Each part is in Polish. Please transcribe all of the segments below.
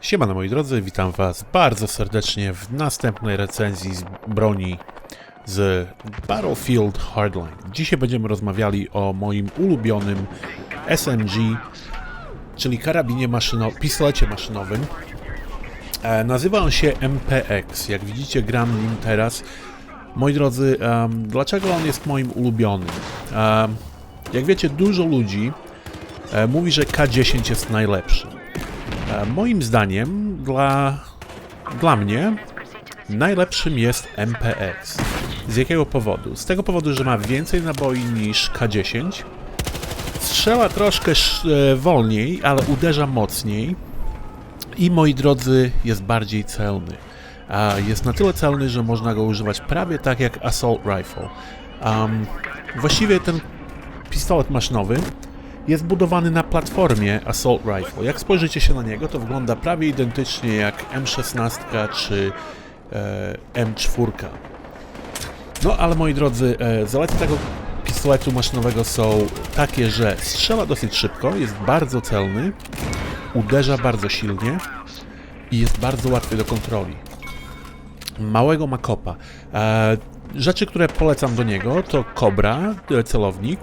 Siemano moi drodzy, witam was bardzo serdecznie w następnej recenzji z broni z Battlefield Hardline. Dzisiaj będziemy rozmawiali o moim ulubionym SMG, czyli karabinie maszyno pistolecie maszynowym. E, nazywa on się MPX. Jak widzicie gram nim teraz. Moi drodzy, em, dlaczego on jest moim ulubionym? Jak wiecie, dużo ludzi e, mówi, że K10 jest najlepszy. E, Moim zdaniem, dla, dla mnie, najlepszym jest MPX. Z jakiego powodu? Z tego powodu, że ma więcej naboi niż K10. Strzela troszkę sz- e, wolniej, ale uderza mocniej. I moi drodzy, jest bardziej celny. Jest na tyle celny, że można go używać prawie tak jak Assault Rifle. Um, właściwie ten pistolet maszynowy jest budowany na platformie Assault Rifle. Jak spojrzycie się na niego, to wygląda prawie identycznie jak M16 czy e, M4. No ale moi drodzy, e, zalety tego pistoletu maszynowego są takie, że strzela dosyć szybko, jest bardzo celny, uderza bardzo silnie i jest bardzo łatwy do kontroli. Małego ma kopa. E, rzeczy, które polecam do niego to Cobra, e, celownik,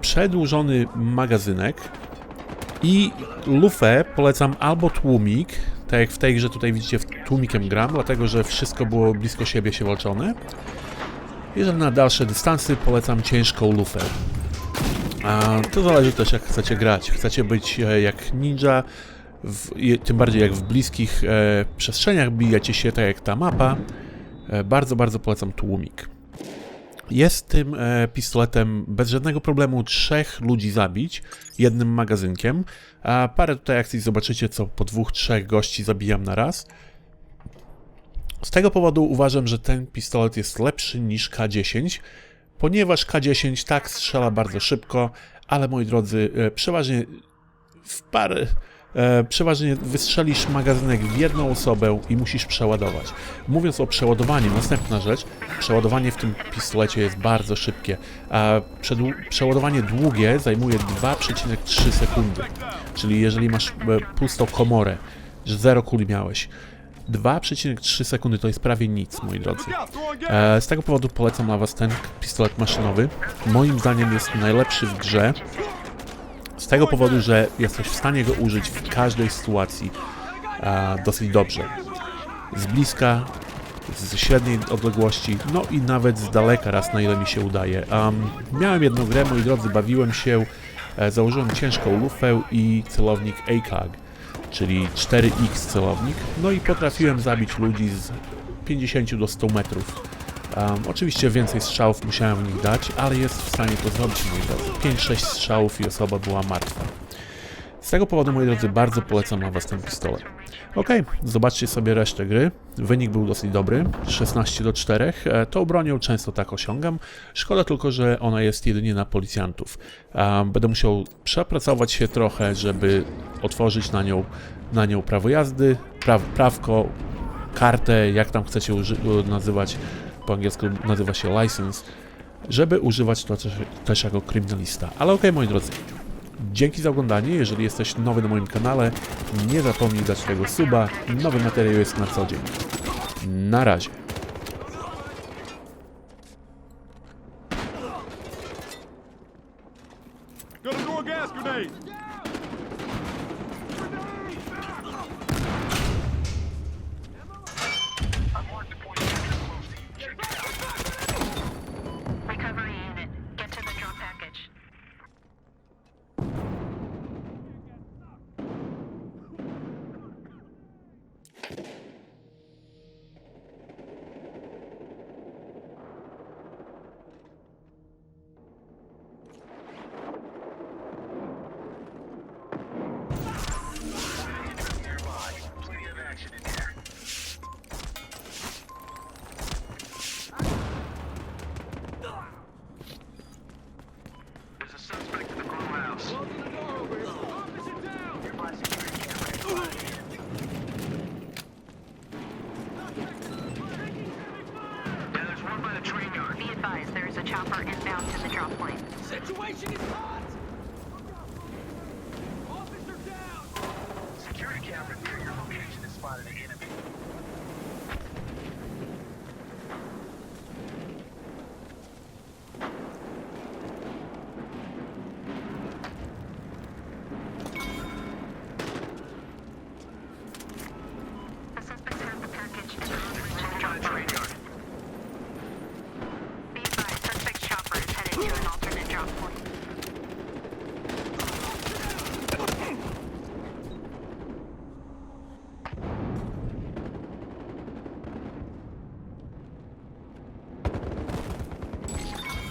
przedłużony magazynek i lufę polecam albo tłumik, tak jak w tej grze tutaj widzicie tłumikiem gram, dlatego że wszystko było blisko siebie się walczone. Jeżeli na dalsze dystansy polecam ciężką lufę. A to zależy też jak chcecie grać. Chcecie być e, jak ninja, w, tym bardziej jak w bliskich e, przestrzeniach bijecie się, tak jak ta mapa. E, bardzo, bardzo polecam tłumik. Jest tym e, pistoletem bez żadnego problemu trzech ludzi zabić jednym magazynkiem. A parę tutaj akcji zobaczycie, co po dwóch, trzech gości zabijam na raz. Z tego powodu uważam, że ten pistolet jest lepszy niż K10, ponieważ K10 tak strzela bardzo szybko, ale moi drodzy, e, przeważnie w parę. E, przeważnie wystrzelisz magazynek w jedną osobę i musisz przeładować. Mówiąc o przeładowaniu, następna rzecz, przeładowanie w tym pistolecie jest bardzo szybkie, przedłu- przeładowanie długie zajmuje 2,3 sekundy. Czyli jeżeli masz e, pustą komorę, że zero kuli miałeś, 2,3 sekundy to jest prawie nic, moi drodzy. E, z tego powodu polecam dla Was ten pistolet maszynowy. Moim zdaniem jest najlepszy w grze. Z tego powodu, że jesteś w stanie go użyć w każdej sytuacji e, dosyć dobrze. Z bliska, z średniej odległości, no i nawet z daleka raz na ile mi się udaje. Um, miałem jedną grę, moi drodzy, bawiłem się, e, założyłem ciężką lufę i celownik ACAG, czyli 4X celownik, no i potrafiłem zabić ludzi z 50 do 100 metrów. Um, oczywiście więcej strzałów musiałem w nich dać, ale jest w stanie to zrobić, moi drodzy. 5-6 strzałów i osoba była martwa. Z tego powodu, moi drodzy, bardzo polecam na Was ten pistolet. Ok, zobaczcie sobie resztę gry. Wynik był dosyć dobry, 16 do 4. E, Tą bronią często tak osiągam. Szkoda tylko, że ona jest jedynie na policjantów. Będę musiał przepracować się trochę, żeby otworzyć na nią, na nią prawo jazdy, praw, prawko, kartę, jak tam chcecie nazywać, po angielsku nazywa się license, żeby używać to też, jako kryminalista. Ale okej, moi drodzy, dzięki za oglądanie. Jeżeli jesteś nowy na moim kanale, nie zapomnij dać tego suba. Nowy materiał jest na co dzień. Na razie. Gonna throw a gas grenade! Situation is hot! drop point.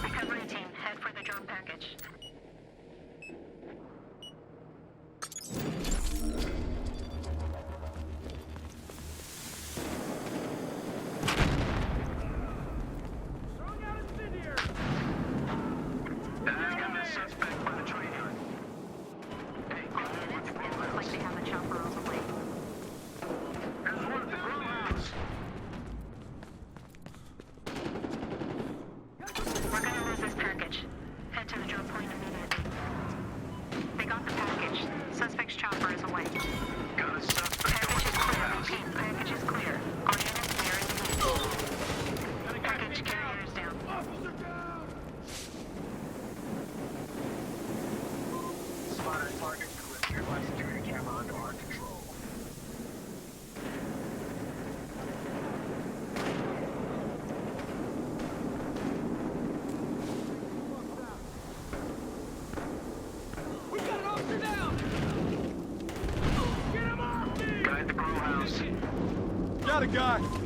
Recovery team, head for the drone package. Got a guy.